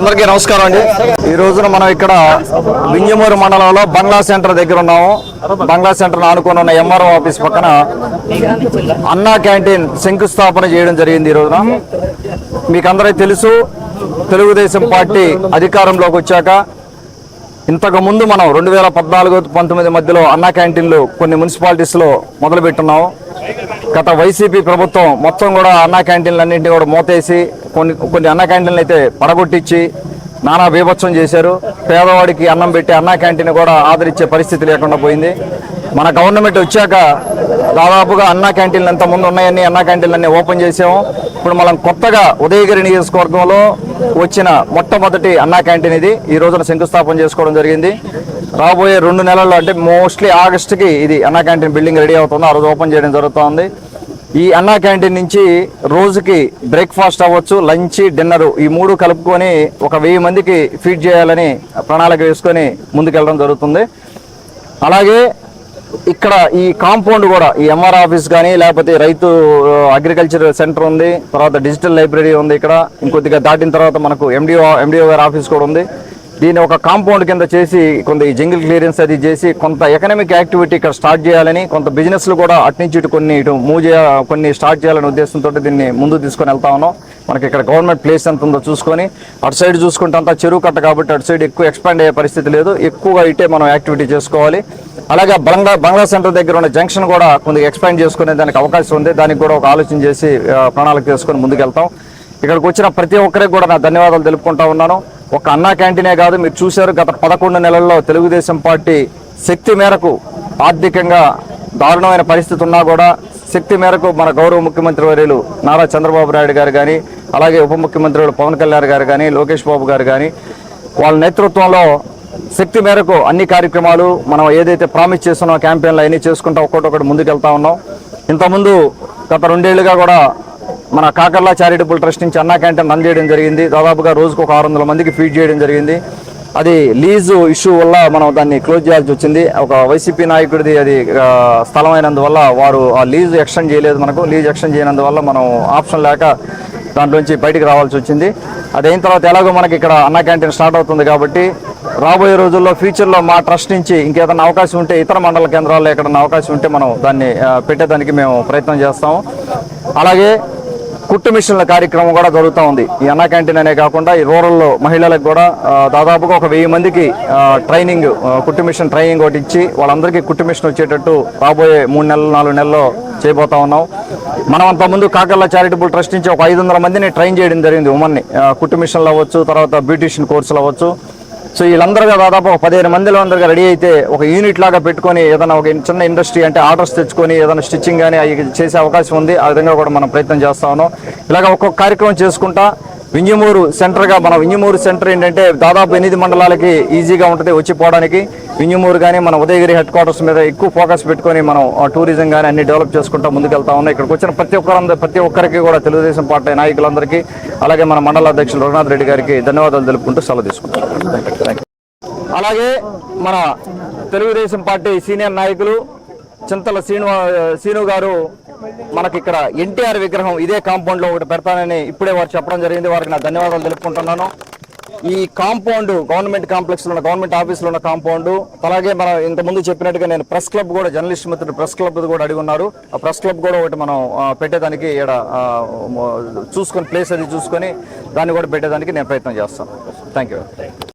అందరికీ నమస్కారం అండి. ఈ రోజున మనం ఇక్కడ వింజమూరు మండలంలో బంగ్లా సెంటర్ దగ్గర ఉన్నాము. బంగ్లా సెంటర్ ఆనుకొని ఉన్న ఎంఆర్ఓ ఆఫీస్ పక్కన అన్నా క్యాంటీన్ శంకుస్థాపన చేయడం జరిగింది ఈ రోజున. మీకు అందరికీ తెలుసు తెలుగుదేశం పార్టీ అధికారంలోకి వచ్చాక ఇంతకు ముందు మనం రెండు వేల పద్నాలుగు పంతొమ్మిది మధ్యలో అన్నా క్యాంటీన్లు కొన్ని మున్సిపాలిటీస్లో మొదలుపెట్టున్నాం గత వైసీపీ ప్రభుత్వం మొత్తం కూడా అన్నా క్యాంటీన్లు అన్నింటినీ కూడా మూతేసి కొన్ని కొన్ని అన్న క్యాంటీన్లు అయితే పడగొట్టించి నానా బీభత్సం చేశారు. పేదవాడికి అన్నం పెట్టి అన్నా క్యాంటీన్ కూడా ఆదరించే పరిస్థితి లేకుండా పోయింది. మన గవర్నమెంట్ వచ్చాక దాదాపుగా అన్నా క్యాంటీన్లు ఎంత ముందు ఉన్నాయని అన్నా క్యాంటీన్లు అన్నీ ఓపెన్ చేసాము. ఇప్పుడు మనం కొత్తగా ఉదయగిరి నియోజకవర్గంలో వచ్చిన మొట్టమొదటి అన్నా క్యాంటీన్ ఇది. ఈ రోజున శంకుస్థాపన చేసుకోవడం జరిగింది. రాబోయే రెండు నెలల్లో అంటే మోస్ట్లీ ఆగస్టుకి ఇది అన్నా క్యాంటీన్ బిల్డింగ్ రెడీ అవుతుంది. ఆ రోజు ఓపెన్ చేయడం జరుగుతుంది. ఈ అన్నా క్యాంటీన్ నుంచి రోజుకి బ్రేక్ఫాస్ట్ అవ్వచ్చు లంచ్ డిన్నర్ ఈ మూడు కలుపుకొని ఒక వెయ్యి మందికి ఫీడ్ చేయాలని ప్రణాళిక వేసుకొని ముందుకెళ్ళడం జరుగుతుంది. అలాగే ఇక్కడ ఈ కాంపౌండ్ కూడా ఈ ఎంఆర్ ఆఫీస్ కానీ లేకపోతే రైతు అగ్రికల్చర్ సెంటర్ ఉంది తర్వాత డిజిటల్ లైబ్రరీ ఉంది ఇక్కడ ఇంకొద్దిగా దాటిన తర్వాత మనకు ఎండిఓ ఎండిఓ గారి ఆఫీస్ కూడా ఉంది. దీన్ని ఒక కాంపౌండ్ కింద చేసి కొంత ఈ జంగిల్ క్లియరెన్స్ అది చేసి కొంత ఎకనామిక్ యాక్టివిటీ ఇక్కడ స్టార్ట్ చేయాలని కొంత బిజినెస్లు కూడా అట్నుంచి ఇటు కొన్ని ఇటు మూవ్ చేయ కొన్ని స్టార్ట్ చేయాలనే ఉద్దేశంతో దీన్ని ముందు తీసుకొని వెళ్తా ఉన్నాం. మనకి ఇక్కడ గవర్నమెంట్ ప్లేస్ ఎంత ఉందో చూసుకొని అటు సైడ్ చూసుకుంటే అంతా చెరువు కట్ట కాబట్టి అటు సైడ్ ఎక్కువ ఎక్స్పాండ్ అయ్యే పరిస్థితి లేదు. ఎక్కువగా ఇటే మనం యాక్టివిటీ చేసుకోవాలి. అలాగే బంగ్లా బంగ్లా సెంటర్ దగ్గర ఉన్న జంక్షన్ కూడా కొద్దిగా ఎక్స్పాండ్ చేసుకునే దానికి అవకాశం ఉంది. దానికి కూడా ఒక ఆలోచన చేసి ప్రణాళిక చేసుకొని ముందుకెళ్తాం. ఇక్కడికి వచ్చిన ప్రతి ఒక్కరికి కూడా నా ధన్యవాదాలు తెలుపుకుంటా ఉన్నాను. ఒక అన్నా క్యాంటీనే కాదు మీరు చూశారు గత పదకొండు నెలల్లో తెలుగుదేశం పార్టీ శక్తి మేరకు ఆర్థికంగా దారుణమైన పరిస్థితి ఉన్నా కూడా శక్తి మేరకు మన గౌరవ ముఖ్యమంత్రి వర్యులు నారా చంద్రబాబు నాయుడు గారు కానీ అలాగే ఉప ముఖ్యమంత్రి పవన్ కళ్యాణ్ గారు కానీ లోకేష్ బాబు గారు కానీ వాళ్ళ నేతృత్వంలో శక్తి మేరకు అన్ని కార్యక్రమాలు మనం ఏదైతే ప్రామిస్ చేస్తున్నాం క్యాంపెయిన్లు అవన్నీ చేసుకుంటా ఒక్కొక్కటి ముందుకెళ్తా ఉన్నాం. ఇంతకుముందు గత రెండేళ్ళుగా కూడా మన కాకర్లా చారిటబుల్ ట్రస్ట్ నుంచి అన్నా క్యాంటీన్ రన్ చేయడం జరిగింది. దాదాపుగా రోజుకు ఒక ఆరు వందల మందికి ఫీడ్ చేయడం జరిగింది. అది లీజు ఇష్యూ వల్ల మనం దాన్ని క్లోజ్ చేయాల్సి వచ్చింది. ఒక వైసీపీ నాయకుడిది అది ఆ, స్థలం అయినందువల్ల వారు ఆ లీజు ఎక్స్టెండ్ చేయలేదు మనకు. లీజ్ ఎక్స్టెండ్ చేయనందువల్ల మనం ఆప్షన్ లేక దాంట్లోంచి బయటికి రావాల్సి వచ్చింది. అది అయిన తర్వాత ఎలాగో మనకి ఇక్కడ అన్నా క్యాంటీన్ స్టార్ట్ అవుతుంది కాబట్టి రాబోయే రోజుల్లో ఫ్యూచర్లో మా ట్రస్ట్ నుంచి ఇంకేదైనా అవకాశం ఉంటే ఇతర మండల కేంద్రాల్లో ఎక్కడైనా అవకాశం ఉంటే మనం దాన్ని పెట్టేదానికి మేము ప్రయత్నం చేస్తాము. అలాగే కుట్టు మిషన్ల కార్యక్రమం కూడా జరుగుతూ ఉంది. ఈ అన్నా క్యాంటీన్ అనే కాకుండా ఈ రూరల్లో మహిళలకు కూడా దాదాపుగా ఒక వెయ్యి మందికి ట్రైనింగ్ కుట్టు మిషన్ ట్రైనింగ్ ఒకటి ఇచ్చి వాళ్ళందరికీ కుట్టు మిషన్ వచ్చేటట్టు రాబోయే మూడు నెలలు నాలుగు నెలల్లో చేయబోతా ఉన్నాం. మనం అంత ముందు కాకర్ల చారిటబుల్ ట్రస్ట్ నుంచి ఒక ఐదు వందల మందిని ట్రైన్ చేయడం జరిగింది ఉమెన్ని. కుట్టు మిషన్లు అవ్వచ్చు తర్వాత బ్యూటిషియన్ కోర్సులు అవ్వచ్చు. సో వీళ్ళందరూ దాదాపు ఒక పదిహేను మందిలో అందరిగా రెడీ అయితే ఒక యూనిట్ లాగా పెట్టుకొని ఏదైనా ఒక చిన్న ఇండస్ట్రీ అంటే ఆర్డర్స్ తెచ్చుకొని ఏదైనా స్టిచ్చింగ్ కానీ అవి చేసే అవకాశం ఉంది. ఆ విధంగా కూడా మనం ప్రయత్నం చేస్తా ఉన్నాం. ఇలాగ ఒక్కొక్క కార్యక్రమం చేసుకుంటా వింజమూరు సెంటర్గా మన వింజమూరు సెంటర్ ఏంటంటే దాదాపు ఎనిమిది మండలాలకి ఈజీగా ఉంటుంది వచ్చిపోవడానికి వింజమూరు కానీ మన ఉదయగిరి హెడ్ క్వార్టర్స్ మీద ఎక్కువ ఫోకస్ పెట్టుకొని మనం ఆ టూరిజం కానీ అన్ని డెవలప్ చేసుకుంటా ముందుకెళ్తా ఉన్నాం. ఇక్కడికి వచ్చిన ప్రతి ఒక్కరందరూ ప్రతి ఒక్కరికి కూడా తెలుగుదేశం పార్టీ నాయకులందరికీ అలాగే మన మండల అధ్యక్షులు రఘునాథ్ రెడ్డి గారికి ధన్యవాదాలు తెలుపుకుంటూ సెలవు తీసుకుంటాం. అలాగే మన తెలుగుదేశం పార్టీ సీనియర్ నాయకులు చింతల శ్రీను శ్రీను గారు మనకి ఇక్కడ ఎన్టీఆర్ విగ్రహం ఇదే కాంపౌండ్లో ఒకటి పెడతానని ఇప్పుడే వారు చెప్పడం జరిగింది. వారికి నా ధన్యవాదాలు తెలుపుకుంటున్నాను. ఈ కాంపౌండ్ గవర్నమెంట్ కాంప్లెక్స్లో ఉన్న గవర్నమెంట్ ఆఫీస్లో ఉన్న కాంపౌండ్ అలాగే మనం ఇంత ముందు చెప్పినట్టుగా నేను ప్రెస్ క్లబ్ కూడా జర్నలిస్ట్ మిత్రుడు ప్రెస్ క్లబ్ కూడా అడిగి ఉన్నారు. ఆ ప్రెస్ క్లబ్ కూడా ఒకటి మనం పెట్టేదానికి ఇక్కడ చూసుకొని ప్లేస్ అది చూసుకొని దాన్ని కూడా పెట్టేదానికి నేను ప్రయత్నం చేస్తాను. Thank you